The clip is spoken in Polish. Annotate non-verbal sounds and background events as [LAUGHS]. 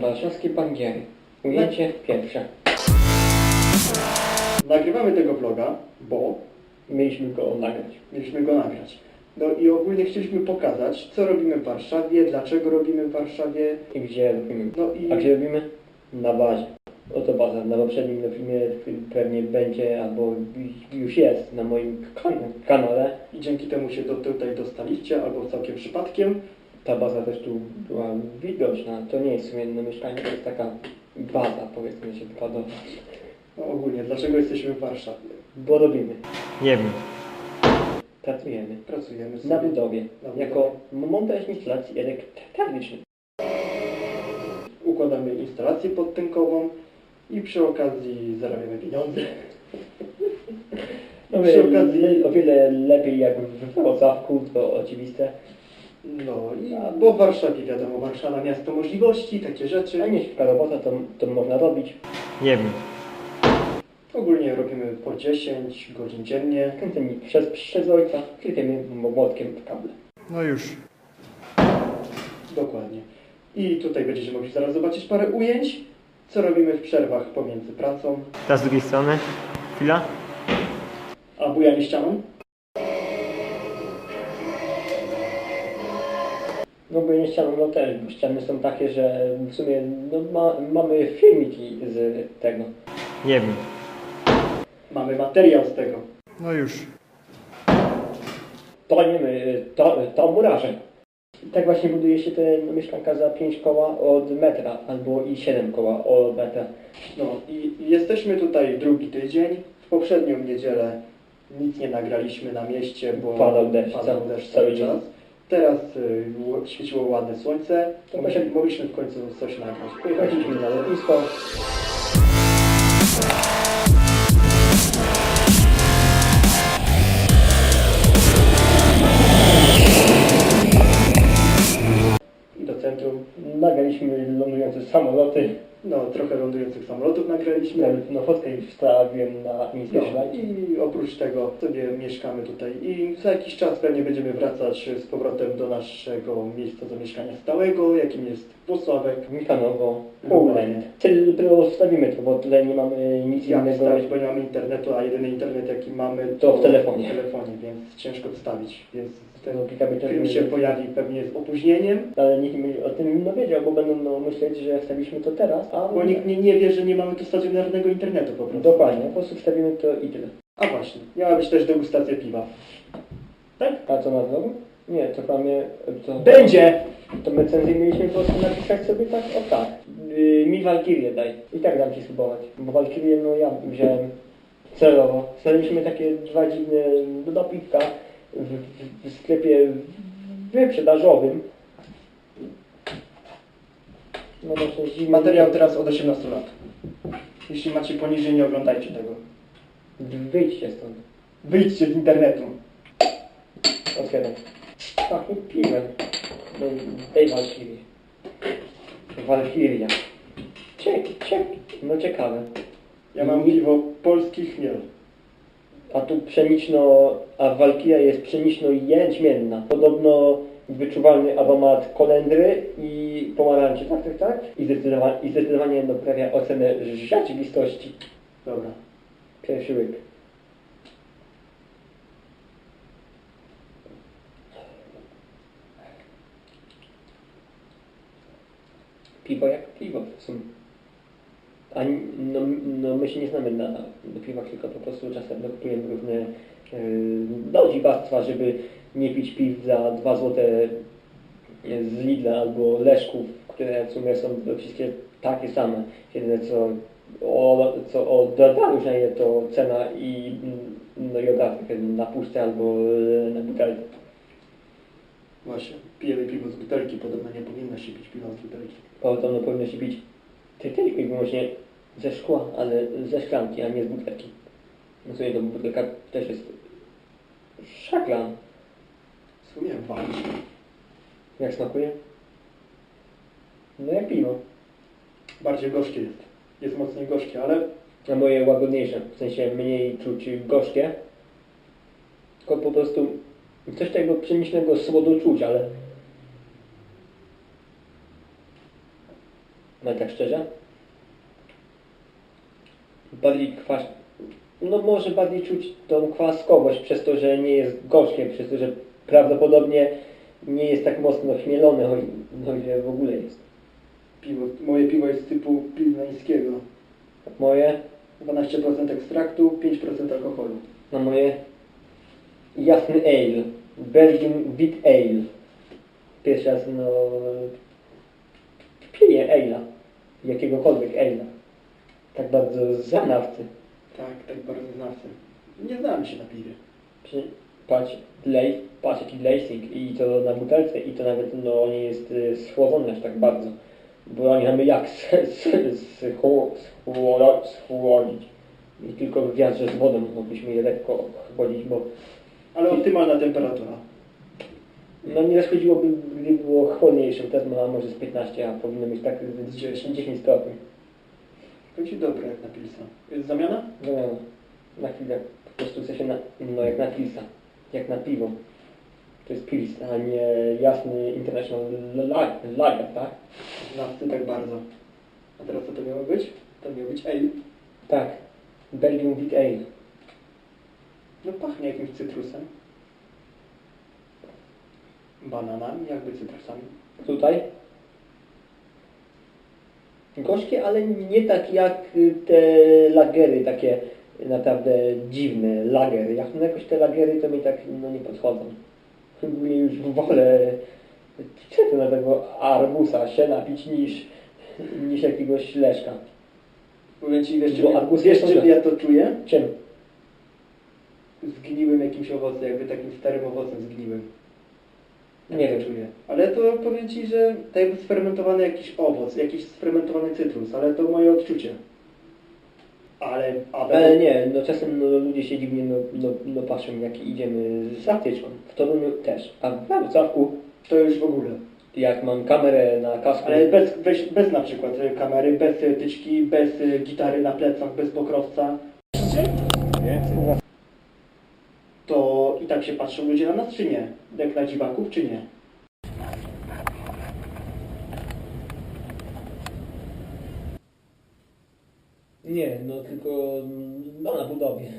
Warszawskie Bangiery. Ujęcie pierwsze. Nagrywamy tego vloga, bo Mieliśmy go nagrać. mieliśmy go nagrać. No i ogólnie chcieliśmy pokazać, co robimy w Warszawie, dlaczego robimy w Warszawie. I gdzie robimy? No i A gdzie robimy? Na bazie. Oto baza. Na poprzednim filmie pewnie będzie, albo już jest na moim kan kanale. i dzięki temu się do, tutaj dostaliście, albo całkiem przypadkiem. Ta baza też tu była widoczna. To nie jest w sumie jedno mieszkanie, to jest taka baza, powiedzmy, że wypadowa. No ogólnie, dlaczego jesteśmy w Warszawie? Bo robimy. Nie wiem. Pracujemy. Pracujemy sobie. Na budowie. Na budowie. Jako montaż instalacji elektrycznych. Układamy instalację podtękową i przy okazji zarabiamy pieniądze. No, Przy okazji- o wiele lepiej jak w Wrocławku, to oczywiste. No i bo w Warszawie wiadomo, Warszawa miasto możliwości, takie rzeczy. A nie szybka robota, to, to można robić. Nie wiem. Ogólnie robimy po 10 godzin dziennie. Kręceni przez, przez ojca, klikniemy młotkiem w kable. No już. Dokładnie. I tutaj będziecie mogli zaraz zobaczyć parę ujęć, co robimy w przerwach pomiędzy pracą Teraz z drugiej strony. Chwila. a bujanie ścianą. No bo nie ścianą, no też, bo ściany są takie, że w sumie no, ma, mamy filmiki z tego. Nie wiem. Mamy materiał z tego. No już. To nie my, to, to murarze. I tak właśnie buduje się te no, mieszkanka za 5 koła od metra, albo i 7 koła od metra. No i jesteśmy tutaj drugi tydzień. W poprzednią niedzielę nic nie nagraliśmy na mieście, bo Padał deszcz padał cały- deszcz cały cały czas. Teraz y, świeciło ładne słońce, to mogliśmy w końcu coś nagrać. Pojechaliśmy na lotnisko. I do centrum. Nagraliśmy lądujące samoloty. No, trochę lądujących samolotów nagraliśmy. Nawet no, fotkę już wstawiłem na No, Instagram. i oprócz tego sobie mieszkamy tutaj i za jakiś czas pewnie będziemy wracać z powrotem do naszego miejsca zamieszkania stałego, jakim jest Włocławek. Michanowo. Poland. Tyle dopiero wstawimy to, bo tutaj nie mamy nic Jak innego. wstawić, bo nie mamy internetu, a jedyny internet jaki mamy To w telefonie. w telefonie, więc ciężko wstawić, więc ten No, film się pojawi pewnie z opóźnieniem, Ale nikt mi o tym nie wiedział, bo będą no, myśleć, że wstawiliśmy to teraz, bo nikt nie, nie wie, że nie mamy tu stacjonarnego internetu po prostu. Dokładnie, po prostu wstawimy to i tyle. A właśnie, miała być też degustacja piwa. Tak? A co na vlogu? Nie, to mamy... To, Będzie! To my cenzji mieliśmy po prostu napisać sobie tak, o tak. Yy, mi Walkirię daj. I tak dam ci spróbować. Bo Walkirię, no ja wziąłem celowo. Znaleźliśmy takie dwa dziwne do piwka w, w, w sklepie wyprzedażowym. No to. Materiał teraz od 18 lat. Jeśli macie poniżej, nie oglądajcie tego. Wyjdźcie stąd. Wyjdźcie z internetu. Otwieram. Tak, piłem. No, daj Walkirię. Walkiria. Czek, czek. No ciekawe. Ja mam piwo polski chmiel. A tu pszeniczno, a Walkiria jest pszeniczno-jęczmienna. Podobno wyczuwalny aromat kolendry i pomarańczy, tak, tak, tak? I zdecydowanie, i zdecydowanie doprawia ocenę rzeczywistości. Dobra. Pierwszy łyk. Piwo jak piwo w sumie. A no, no my się nie znamy na, na piwach, tylko po prostu czasem kupujemy różne yy, no, dziwactwa, żeby nie pić piw za 2 złote z Lidla albo Leszków, które w sumie są wszystkie takie same. Jedyne co o, co o to cena i mm, no i dodatek na puszce albo e, na butelce. Właśnie. Pijemy piwo z butelki. Podobno nie powinno się pić piwa z butelki. Podobno powinno się pić ty- tylko i wyłącznie ze szkła, ale ze szklanki, a nie z butelki. No co nie, to butelka też jest szaklan. Sumie walić. Jak smakuje? No jak piwo. Bardziej gorzkie jest. Jest mocniej gorzkie, ale A moje łagodniejsze, w sensie mniej czuć gorzkie. Tylko po prostu coś tego pszenicznego słodu czuć, ale No tak szczerze? Bardziej kwas... No może bardziej czuć tą kwaskowość przez to, że nie jest gorzkie, przez to, że prawdopodobnie nie jest tak mocno chmielone, o o ile w ogóle jest. Piwo, moje piwo jest typu pilnańskiego. Moje, 12% ekstraktu, 5% alkoholu. no moje jasny ale, Belgian Wheat Ale. Pierwszy raz, no, piję ale'a, jakiegokolwiek ale'a. Tak bardzo z zanawcy. Tak, tak bardzo znawcy. Nie znamy się na piwie. Przy- Patrz, lej, patrz jaki lacing i to na butelce i to nawet no nie jest y, schłodzone aż tak bardzo. Bo nie mamy jak schłodzić. I tylko w wiatrze z wodą mogliśmy je lekko chłodzić, bo Ale optymalna temperatura. no nie zaszkodziłoby, gdyby było chłodniejsze. Teraz ma może z 15, a powinno być tak z 10, 10 stopni. To ci dobre jak na pilsa. Jest zamiana? No, na chwilę po prostu chce się na, no jak na pilsa, jak na piwo. To jest pils, a nie jasny international lager, tak? Znawcy tak bardzo. A teraz co to miało być? To miało być ale. Tak. Belgium Wheat Ale. No pachnie jakimś cytrusem. Bananami, jakby cytrusami. Tutaj. Gorzkie, ale nie tak jak te lagery, takie naprawdę dziwne lagery. Jak no jakoś te lagery to mi tak no, nie podchodzą. [LAUGHS] Ogólnie już wolę to na tego arbusa się napić niż, niż jakiegoś leszka. Powiem ci, wiesz, czym, arbuz wiesz czym ja to czuję? Czym? Zgniłym jakimś owocem, jakby takim starym owocem zgniłym. Nie to wiem. czuję. Ale to powiem ci, że tak jakby sfermentowany jakiś owoc, jakiś sfermentowany cytrus, ale to moje odczucie. Ale, ale, Ale nie, no czasem no, ludzie się dziwnie no, no, no patrzą jak idziemy z zatyczką. W Toruniu też. A w Wrocławku to już w ogóle. jak mam kamerę na kasku. Ale bez, weź, bez na przykład y, kamery, bez y, tyczki, bez y, gitary na plecach, bez pokrowca. To i tak się patrzą ludzie na nas, czy nie? Jak na dziwaków, czy nie? Nie, no tylko no, na budowie.